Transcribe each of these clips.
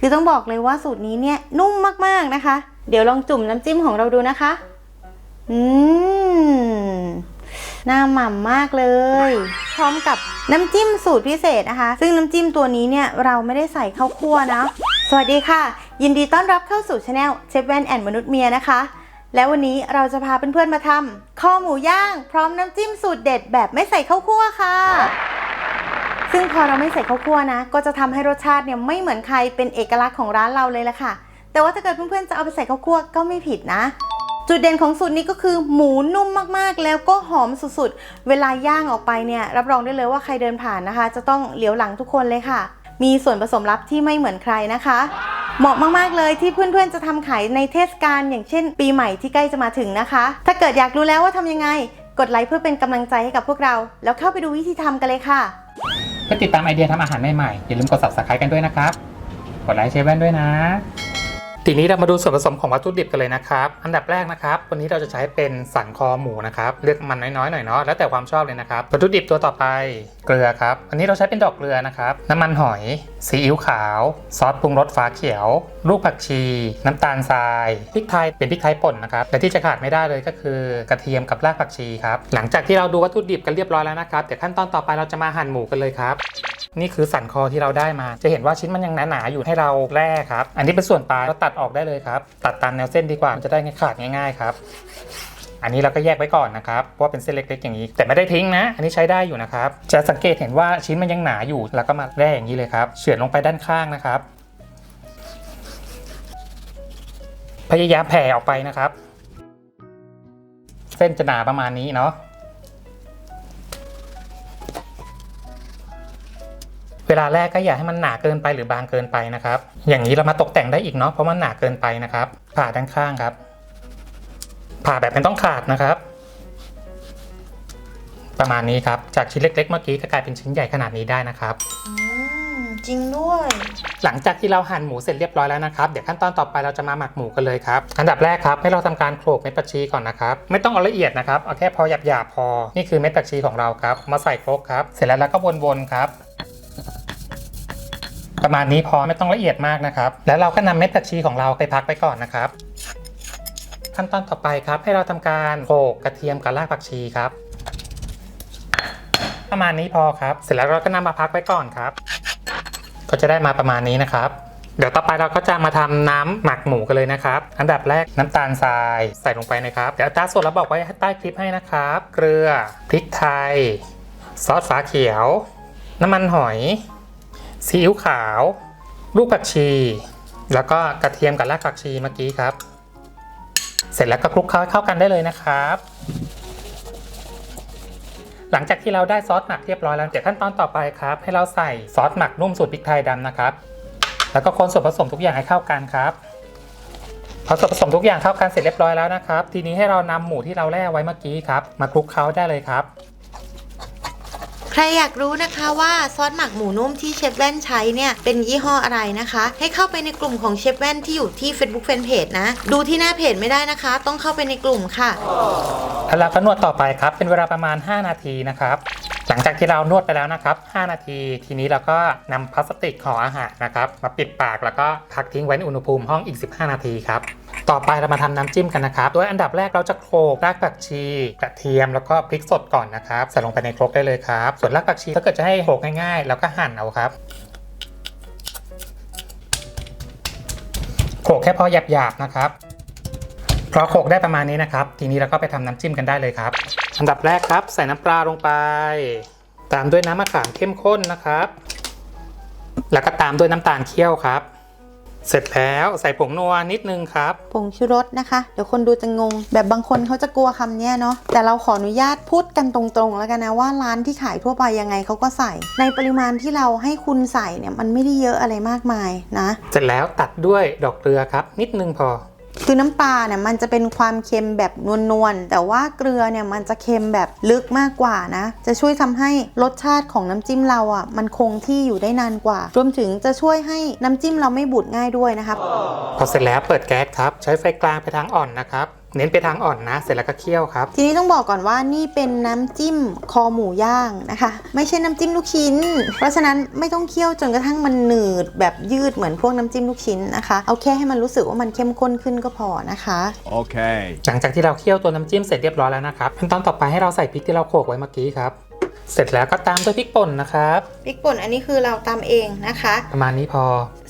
คือต้องบอกเลยว่าสูตรนี้เนี่ยนุ่มมากๆนะคะ เดี๋ยวลองจุ่มน้ำจิ้มของเราดูนะคะ อืมน่าหม่ำมากเลย พร้อมกับน้ำจิ้มสูตรพิเศษนะคะ ซึ่งน้ำจิ้มตัวนี้เนี่ยเราไม่ได้ใส่ข้าวคั่วนะ สวัสดีค่ะ ยินดีต้อนรับเข้าสู่ช anel เชฟแวนแอนมนุษย์เมียนะคะ แล้ววันนี้เราจะพาเพื่อนๆมาทำข้อหมูย่าง พร้อมน้ำจิ้มสูตรเด็ดแบบไม่ใส่ข้าวคั่วค่ะ ซึ่งพอเราไม่ใส่ข้าวคั่วนะ ก็จะทำให้รสชาติเนี่ยไม่เหมือนใครเป็นเอกลักษณ์ของร้านเราเลยละค่ะ แต่ว่าถ้าเกิดเพื่อนๆจะเอาไปใส่ข้าวคั่วก็ไม่ผิดนะ จุดเด่นของสูตรนี้ก็คือหมูนุ่มมากๆ แล้วก็หอมสุดๆ เวลาย่างออกไปเนี่ยรับรองได้เลยว่าใครเดินผ่านนะคะ จะต้องเหลียวหลังทุกคนเลยค่ะ มีส่วนผสมลับที่ไม่เหมือนใครนะคะเหมาะมาก ๆ เลยที่เพื่อน ๆ จะทำขายในเทศกาลอย่างเช่น ปีใหม่ที่ใกล้จะมาถึงนะคะ ถ้าเกิดอยากรู้แล้วว่าทำยังไง กดไลค์เพื่อเป็นกำลังใจให้กับพวกเรา แล้วเข้าไปดูวิธีทำกันเลยค่ะ พื่อติดตามไอเดียทำอาหารใหม่ๆ อย่าลืมกด subscribe กันด้วยนะครับ กดไลค์เชฟแว่นด้วยนะ ทีนี้เรามาดูส่วนผสมของวัตถุดิบกันเลยนะครับ อันดับแรกนะครับ วันนี้เราจะใช้เป็นสันคอหมูนะครับ เลือกมันน้อยๆหน่อยเนาะ แล้วแต่ความชอบเลยนะครับ วัตถุดิบตัวต่อไป เกลือครับ อันนี้เราใช้เป็นดอกเกลือนะครับ น้ำมันหอย ซีอิ๊วขาว ซอสปรุงรสฟ้าเขียว ลูกผักชี น้ำตาลทรายพริกไทยเป็นพริกไทยป่นนะครับและที่จะขาดไม่ได้เลยก็คือกระเทียมกับรากผักชีครับหลังจากที่เราดูวัตถุดิบกันเรียบร้อยแล้วนะครับเดี๋ยวขั้นตอนต่อไปเราจะมาหั่นหมูกันเลยครับนี่คือสันคอที่เราได้มา จะเห็นว่าชิ้นมันยังหนาๆอยู่ให้เราแร่ครับ อันนี้เป็นส่วนปลายเราตัดออกได้เลยครับ ตัดตามแนวเส้นดีกว่ามันจะได้ไม่ขาดง่าย ๆ ครับ อันนี้เราก็แยกไว้ก่อนนะครับเพราะว่าเป็นเส้นเล็กๆอย่างนี้ แต่ไม่ได้ทิ้งนะ อันนี้ใช้ได้อยู่นะครับ จะสังเกตเห็นว่าชิ้นมันยังหนาอยู่แล้วก็มาแร่อย่างนี้เลยครับเฉือนลงไปด้านข้างนะครับ พยายามแผ่ออกไปนะครับ เส้นจะหนาประมาณนี้เนาะเวลาแรกก็อย่าให้มันหนาเกินไปหรือบางเกินไปนะครับ อย่างนี้เรามาตกแต่งได้อีกเนาะเพราะมันหนาเกินไปนะครับ ผ่าด้านข้างครับ ผ่าแบบไม่ต้องขาดนะครับ ประมาณนี้ครับ จากชิ้นเล็ก ๆ เมื่อกี้ก็กลายเป็นชิ้นใหญ่ขนาดนี้ได้นะครับ อืมจริงด้วย หลังจากที่เราหั่นหมูเสร็จเรียบร้อยแล้วนะครับ เดี๋ยวขั้นตอนต่อไปเราจะมาหมักหมูกันเลยครับ อันดับแรกครับ ให้เราทำการโขลกเม็ดผักชีก่อนนะครับ ไม่ต้องเอาละเอียดนะครับ เอาแค่พอหยาบๆพอ นี่คือเม็ดผักชีของเราครับ มาใส่ครกครับ เสร็จแล้วเราก็วนๆครับ ประมาณนี้พอไม่ต้องละเอียดมากนะครับ แล้วเราก็นำเม็ดผักชีของเราไปพักไปก่อนนะครับ ขั้นตอนต่อไปครับ ให้เราทำการโขลกกระเทียมกับรากผักชีครับ ประมาณนี้พอครับ เสร็จแล้วเราก็นำมาพักไว้ก่อนครับ ก็จะได้มาประมาณนี้นะครับเดี๋ยวต่อไปเราก็จะมาทำน้ำหมักหมูกันเลยนะครับ อันดับแรกน้ำตาลทรายใส่ลงไปนะครับ เดี๋ยวตาส่วนเราบอกไว้ใต้คลิปให้นะครับ เกลือ พริกไทย ซอสฟ้าเขียว น้ำมันหอย ซีอิ๊วขาว ลูกผักชี แล้วก็กระเทียมกับรากผักชีเมื่อกี้ครับ เสร็จแล้วก็คลุกเคล้าเข้ากันได้เลยนะครับ หลังจากที่เราได้ซอสหมักเรียบร้อยแล้วเดี๋ยวขั้นตอนต่อไปครับ ให้เราใส่ซอสหมักนุ่มสูตรพริกไทยดำนะครับ แล้วก็คนส่วนผสมทุกอย่างให้เข้ากันครับพอส่วนผสมทุกอย่างเข้ากันเสร็จเรียบร้อยแล้วนะครับ ทีนี้ให้เรานำหมูที่เราแล่ไว้เมื่อกี้ครับ มาคลุกเคล้าได้เลยครับ ใครอยากรู้นะคะว่าซอสหมักหมูนุ่มที่เชฟแว่นใช้เนี่ยเป็นยี่ห้ออะไรนะคะ ให้เข้าไปในกลุ่มของเชฟแว่นที่อยู่ที่ Facebook Fanpage นะ ดูที่หน้าเพจไม่ได้นะคะ ต้องเข้าไปในกลุ่มค่ะแล้วเราก็นวดต่อไปครับ เป็นเวลาประมาณ 5 นาทีนะครับ หลังจากที่เรานวดไปแล้วนะครับ 5 นาที ทีนี้เราก็นำพลาสติกห่ออาหารนะครับ มาปิดปากแล้วก็พักทิ้งไว้ในอุณหภูมิห้องอีก 15 นาทีครับ ต่อไปเรามาทำน้ำจิ้มกันนะครับ โดยอันดับแรกเราจะโขลกรากผักชี กระเทียมแล้วก็พริกสดก่อนนะครับ ใส่ลงไปในครกได้เลยครับ ส่วนรากผักชีถ้าเกิดจะให้โขลกง่ายๆ แล้วก็หั่นเอาครับโขลกแค่พอหยาบๆนะครับพอโขลกได้ประมาณนี้นะครับ ทีนี้เราก็ไปทำน้ำจิ้มกันได้เลยครับ อันดับแรกครับ ใส่น้ำปลาลงไป ตามด้วยน้ำมะขามเข้มข้นนะครับ แล้วก็ตามด้วยน้ำตาลเคี่ยวครับ เสร็จแล้วใส่ผงนัวนิดนึงครับ ผงชูรสนะคะ เดี๋ยวคนดูจะงง แบบบางคนเขาจะกลัวคำเนี้ยเนาะแต่เราขออนุญาตพูดกันตรงๆ แล้วกันนะว่าร้านที่ขายทั่วไปยังไงเขาก็ใส่ ในปริมาณที่เราให้คุณใส่เนี่ยมันไม่ได้เยอะอะไรมากมายนะ เสร็จแล้วตัดด้วยดอกเกลือครับ นิดนึงพอ คือน้ำปลาเนี่ยมันจะเป็นความเค็มแบบนวลๆ แต่ว่าเกลือเนี่ยมันจะเค็มแบบลึกมากกว่านะ จะช่วยทำให้รสชาติของน้ำจิ้มเราอะมันคงที่อยู่ได้นานกว่า รวมถึงจะช่วยให้น้ำจิ้มเราไม่บูดง่ายด้วยนะครับพอเสร็จแล้วเปิดแก๊สครับ ใช้ไฟกลางไปทางอ่อนนะครับ เน้นไปทางอ่อนนะ เสร็จแล้วก็เคี่ยวครับ ทีนี้ต้องบอกก่อนว่านี่เป็นน้ำจิ้มคอหมูย่างนะคะ ไม่ใช่น้ำจิ้มลูกชิ้น เพราะฉะนั้นไม่ต้องเคี่ยวจนกระทั่งมันหนืดแบบยืดเหมือนพวกน้ำจิ้มลูกชิ้นนะคะ เอาแค่ให้มันรู้สึกว่ามันเข้มข้นขึ้นก็พอนะคะ Okay. หลังจากที่เราเคี่ยวตัวน้ำจิ้มเสร็จเรียบร้อยแล้วนะครับขั้นตอนต่อไปให้เราใส่พริกที่เราโขลกไว้เมื่อกี้ครับ เสร็จแล้วก็ตามด้วยพริกป่นนะครับพริกป่นอันนี้คือเราตำเองนะคะ ประมาณนี้พอ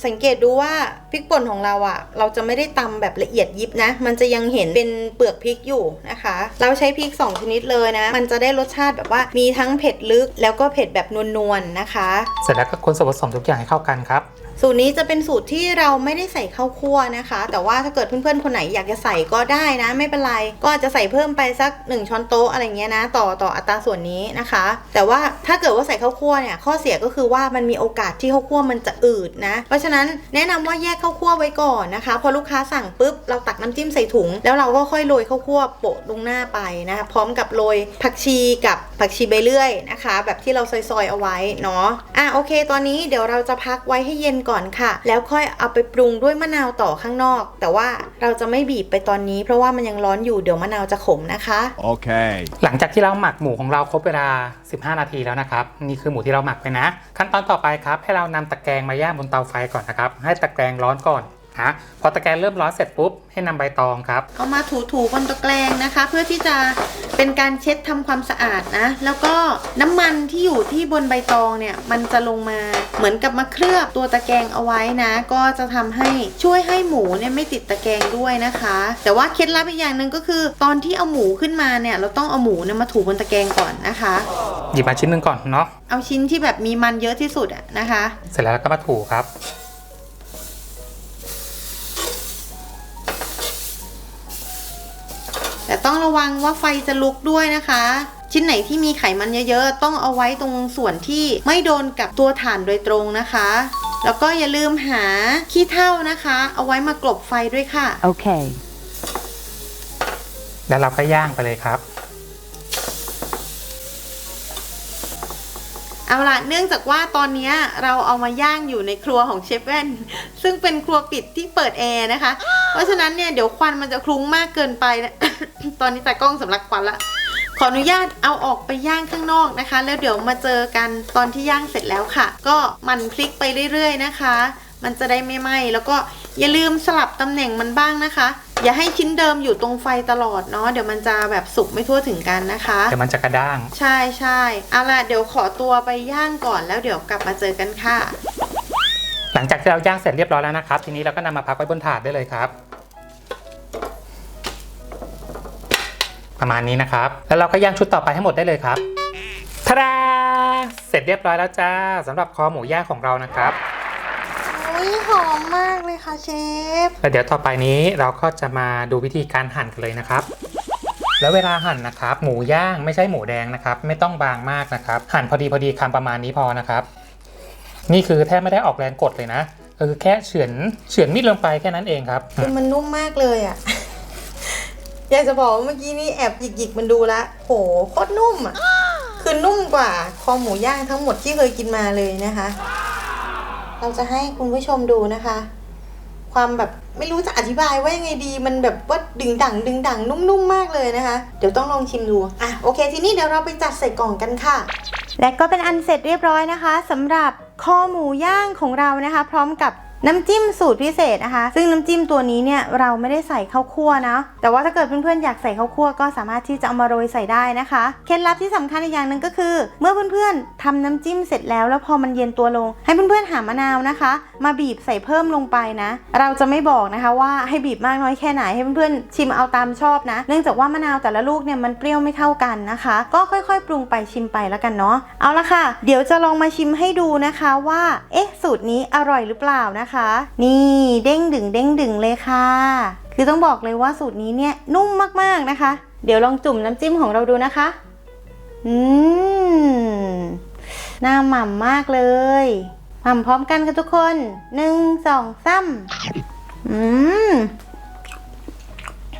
สังเกตดูว่าพริกป่นของเราอะ่ะ เราจะไม่ได้ตำแบบละเอียดยิบนะ มันจะยังเห็นเป็นเปลือกพริกอยู่นะคะ เราใช้พริก 2 ชนิดเลยนะ มันจะได้รสชาติแบบว่ามีทั้งเผ็ดลึกแล้วก็เผ็ดแบบนวลๆนะคะ เสร็จแล้วก็คนส่วนผสมทุกอย่างให้เข้ากันครับ สูตรนี้จะเป็นสูตรที่เราไม่ได้ใส่ข้าวคั่วนะคะ แต่ว่าถ้าเกิดเพื่อนๆคนไหนอยากจะใส่ก็ได้นะ ไม่เป็นไร ก็อาจจะใส่เพิ่มไปสัก 1 ช้อนโต๊ะอะไรเงี้ยนะ ต่อต่ออัตราส่วนนี้นะคะ แต่ว่าถ้าเกิดว่าใส่ข้าวคั่วเนี่ยข้อเสียก็คือว่ามันมีโอกาสที่ข้าวคั่วมันจะอืดนะ เพราะฉะนั้นแนะนำว่าแยกข้าวคั่วไว้ก่อนนะคะ พอลูกค้าสั่งปุ๊บเราตักน้ำจิ้มใส่ถุง แล้วเราก็ค่อยโรยข้าวคั่วโปะลงหน้าไปนะคะพร้อมกับโรยผักชีกับ ผักชีใบเลื่อยนะคะ แบบที่เราซอยๆเอาไว้เนาะอะโอเค ตอนนี้เดี๋ยวเราจะพักไว้ให้เย็นก่อนค่ะ แล้วค่อยเอาไปปรุงด้วยมะนาวต่อข้างนอก แต่ว่าเราจะไม่บีบไปตอนนี้ เพราะว่ามันยังร้อนอยู่เดี๋ยวมะนาวจะขมนะคะ Okay. หลังจากที่เราหมักหมูของเราครบเวลา 15 นาทีแล้วนะครับ นี่คือหมูที่เราหมักไปนะ ขั้นตอนต่อไปครับ ให้เรานำตะแกรงมาย่างบนเตาไฟก่อนนะครับ ให้ตะแกรงร้อนก่อน นะพอตะแกรงเริ่มร้อนเสร็จปุ๊บให้นำใบตองครับ เอามาถูๆบนตะแกรงนะคะ เพื่อที่จะเป็นการเช็ดทำความสะอาดนะ แล้วก็น้ำมันที่อยู่ที่บนใบตองเนี่ยมันจะลงมาเหมือนกับมาเคลือบตัวตะแกรงเอาไว้นะ ก็จะทำให้ช่วยให้หมูเนี่ยไม่ติดตะแกรงด้วยนะคะ แต่ว่าเคล็ดลับอีกอย่างหนึ่งก็คือ ตอนที่เอาหมูขึ้นมาเนี่ยเราต้องเอาหมูเนี่ยมาถูบนตะแกรงก่อนนะคะหยิบมาชิ้นหนึ่งก่อนเนาะเอาชิ้นที่แบบมีมันเยอะที่สุดอะนะคะ เสร็จแล้วก็มาถูครับ แต่ต้องระวังว่าไฟจะลุกด้วยนะคะ ชิ้นไหนที่มีไขมันเยอะๆ ต้องเอาไว้ตรงส่วนที่ไม่โดนกับตัวถ่านโดยตรงนะคะ แล้วก็อย่าลืมหาขี้เถ้านะคะ เอาไว้มากลบไฟด้วยค่ะ Okay. แล้วเราก็ย่างไปเลยครับ เอาละเนื่องจากว่าตอนนี้เราเอามาย่างอยู่ในครัวของเชฟแว่นซึ่งเป็นครัวปิดที่เปิดแอร์นะคะ เพราะฉะนั้นเนี่ยเดี๋ยวควันมันจะคลุ้งมากเกินไปนะตอนนี้แต่กล้องสำลักควันละขออนุญาตเอาออกไปย่างข้างนอกนะคะ แล้วเดี๋ยวมาเจอกันตอนที่ย่างเสร็จแล้วค่ะ ก็หมันพลิกไปเรื่อยๆนะคะ มันจะได้ไม่ไหม้แล้วก็อย่าลืมสลับตำแหน่งมันบ้างนะคะ อย่าให้ชิ้นเดิมอยู่ตรงไฟตลอดเนาะเดี๋ยวมันจะแบบสุกไม่ทั่วถึงกันนะคะเดี๋ยวมันจะกระด้าง ใช่ใช่เอาล่ะเดี๋ยวขอตัวไปย่างก่อนแล้วเดี๋ยวกลับมาเจอกันค่ะ หลังจากที่เราย่างเสร็จเรียบร้อยแล้วนะครับ ทีนี้เราก็นำมาพักไว้บนถาดได้เลยครับ ประมาณนี้นะครับ แล้วเราก็ย่างชุดต่อไปให้หมดได้เลยครับทาดาเสร็จเรียบร้อยแล้วจ้าสำหรับคอหมูย่างของเรานะครับอุ้ย หอมมากเลยค่ะเชฟ แล้วเดี๋ยวต่อไปนี้เราก็จะมาดูวิธีการหั่นกันเลยนะครับ แล้วเวลาหั่นนะครับ หมูย่างไม่ใช่หมูแดงนะครับ ไม่ต้องบางมากนะครับ หั่นพอดีพอดีคำประมาณนี้พอนะครับ นี่คือแทบไม่ได้ออกแรงกดเลยนะก็คือแค่เฉือนเฉือนมีดลงไปแค่นั้นเองครับคือมันนุ่มมากเลยอะ่ะ อยากจะบอกว่าเมื่อกี้นี่แอบหยิกๆมันดูละโหโคตรนุ่มอะ่ะคือนุ่มกว่าคอหมูย่างทั้งหมดที่เคยกินมาเลยนะคะ เราจะให้คุณผู้ชมดูนะคะ ความแบบไม่รู้จะอธิบายว่ายังไงดีมันแบบว่าดึงดังดึงดังนุ่มๆมากเลยนะคะ เดี๋ยวต้องลองชิมดูอะโอเค ทีนี้เดี๋ยวเราไปจัดใส่กล่องกันค่ะ และก็เป็นอันเสร็จเรียบร้อยนะคะสำหรับคอหมูย่างของเรานะคะ พร้อมกับ น้ำจิ้มสูตรพิเศษนะคะ ซึ่งน้ำจิ้มตัวนี้เนี่ยเราไม่ได้ใส่ข้าวคั่วนะ แต่ว่าถ้าเกิดเพื่อนๆอยากใส่ข้าวคั่วก็สามารถที่จะเอามาโรยใส่ได้นะคะ เคล็ดลับที่สำคัญอีกอย่างหนึ่งก็คือ เมื่อเพื่อนๆทำน้ำจิ้มเสร็จแล้ว แล้วพอมันเย็นตัวลง ให้เพื่อนๆหามะนาวนะคะ มาบีบใส่เพิ่มลงไปนะ เราจะไม่บอกนะคะว่าให้บีบมากน้อยแค่ไหนให้เพื่อนๆชิมเอาตามชอบนะ เนื่องจากว่ามะนาวแต่ละลูกเนี่ยมันเปรี้ยวไม่เท่ากันนะคะ ก็ค่อยๆ ปรุงไปชิมไปแล้วกันเนาะเอาละค่ะ เดี๋ยวจะลองมาชิมให้ดูนะคะว่าเอ๊ะสูตรนี้อร่อยหรือเปล่านะคะนี่เด้งดึงเด้งดึงเลยค่ะ คือต้องบอกเลยว่าสูตรนี้เนี่ยนุ่มมากๆนะคะ เดี๋ยวลองจุ่มน้ำจิ้มของเราดูนะคะ อืมน่าหม่ำมากเลยหม่ำพร้อมกันกันทุกคนหนึ่งสองสามอืม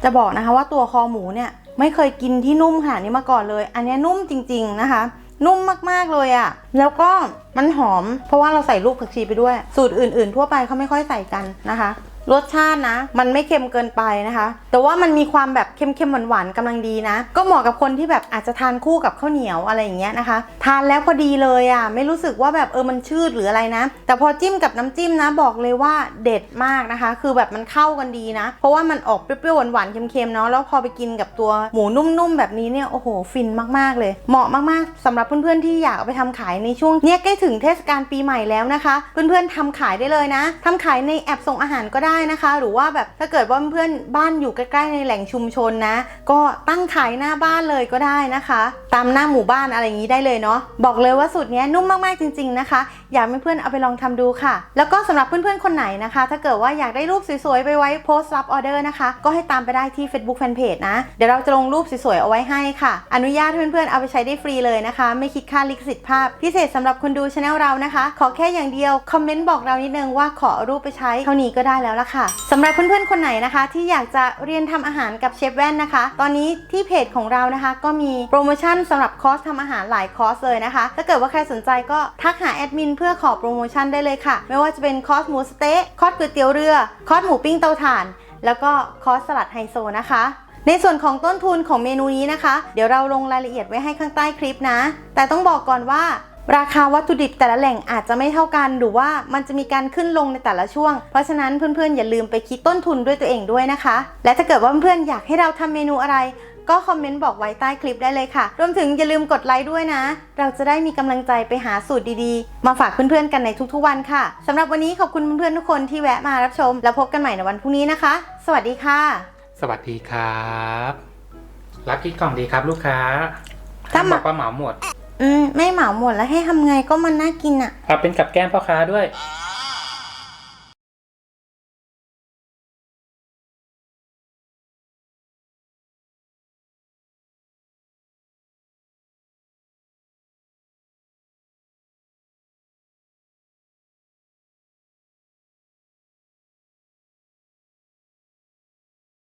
จะบอกนะคะว่าตัวคอหมูเนี่ย ไม่เคยกินที่นุ่มขนาดนี้มาก่อนเลย อันนี้นุ่มจริง ๆนะคะ นุ่มมากๆเลยอะ่ะ แล้วก็มันหอม เพราะว่าเราใส่ลูกผักชีไปด้วย สูตรอื่นๆ ทั่วไปเขาไม่ค่อยใส่กันนะคะ รสชาตินะ มันไม่เค็มเกินไปนะคะ แต่ว่ามันมีความแบบเค็มๆหวานๆกำลังดีนะ ก็เหมาะกับคนที่แบบอาจจะทานคู่กับข้าวเหนียวอะไรอย่างเงี้ยนะคะ ทานแล้วพอดีเลยอะ ไม่รู้สึกว่าแบบเออมันชืดหรืออะไรนะ แต่พอจิ้มกับน้ำจิ้มนะ บอกเลยว่าเด็ดมากนะคะ คือแบบมันเข้ากันดีนะ เพราะว่ามันออกเปรี้ยวๆหวานๆเค็มๆเนาะ แล้วพอไปกินกับตัวหมูนุ่มๆแบบนี้เนี่ย โอ้โห ฟินมากๆเลย เหมาะมากๆสำหรับเพื่อนๆที่อยากเอาไปทำขายในช่วงเนี้ยใกล้ถึงเทศกาลปีใหม่แล้วนะคะ เพื่อนๆทำขายได้เลยนะทำขายในแอปส่งอาหารก็ได้ได้นะคะ หรือว่าแบบถ้าเกิดว่าเพื่อนบ้านอยู่ใกล้ๆในแหล่งชุมชนนะ ก็ตั้งขายหน้าบ้านเลยก็ได้นะคะ ตามหน้าหมู่บ้านอะไรอย่างนี้ได้เลยเนาะบอกเลยว่าสูตรนี้นุ่มมากๆจริง ๆนะคะ อยากให้เพื่อนเอาไปลองทำดูค่ะ แล้วก็สำหรับเพื่อนๆคนไหนนะคะ ถ้าเกิดว่าอยากได้รูปสวยๆไปไว้โพสต์รับออเดอร์นะคะ ก็ให้ตามไปได้ที่ Facebook Fanpage นะ เดี๋ยวเราจะลงรูปสวยๆเอาไว้ให้ค่ะ อนุญาตให้เพื่อนๆเอาไปใช้ได้ฟรีเลยนะคะ ไม่คิดค่าลิขสิทธิ์ภาพ พิเศษสำหรับคนดูช anel เรานะคะ ขอแค่อย่างเดียวคอมเมนต์บอกเรานิดนึงว่าขอรูปไปใช้เท่านี้ก็ได้แล้วละค่ะสำหรับเพื่อนๆคนไหนนะคะ ที่อยากจะเรียนทำอาหารกับเชฟแว่นนะคะ ตอนนี้ที่เพจของเรานะคะ ก็มีโปรโมชั่นสำหรับคอร์สทำอาหารหลายคอร์สเลยนะคะ ถ้าเกิดว่าใครสนใจก็ทักหาแอดมินเพื่อขอโปรโมชั่นได้เลยค่ะ ไม่ว่าจะเป็นคอสหมูสเต๊ะคอสก๋วยเตี๋ยวเรือ คอสหมูปิ้งเตาถ่าน แล้วก็คอสสลัดไฮโซนะคะในส่วนของต้นทุนของเมนูนี้นะคะ เดี๋ยวเราลงรายละเอียดไว้ให้ข้างใต้คลิปนะ แต่ต้องบอกก่อนว่า ราคาวัตถุดิบแต่ละแหล่งอาจจะไม่เท่ากัน หรือว่ามันจะมีการขึ้นลงในแต่ละช่วง เพราะฉะนั้นเพื่อนๆอย่าลืมไปคิดต้นทุนด้วยตัวเองด้วยนะคะ และถ้าเกิดว่าเพื่อนๆอยากให้เราทำเมนูอะไร ก็คอมเมนต์บอกไว้ใต้คลิปได้เลยค่ะ รวมถึงอย่าลืมกดไลค์ด้วยนะ เราจะได้มีกำลังใจไปหาสูตรดีๆ มาฝากเพื่อนๆกันในทุกๆวันค่ะสำหรับวันนี้ขอบคุณเพื่อนๆทุกคนที่แวะมารับชม แล้วพบกันใหม่ในวันพรุ่งนี้นะคะ สวัสดีค่ะ สวัสดีครับรับกี่กล่องดีครับลูกค้าถ้าบมาอกว่าเหมาหมด อืมไม่เหมาหมดแล้วให้ทำไงก็มันน่ากินอะเอาเป็นกับแก้มพ่อค้าด้วยอ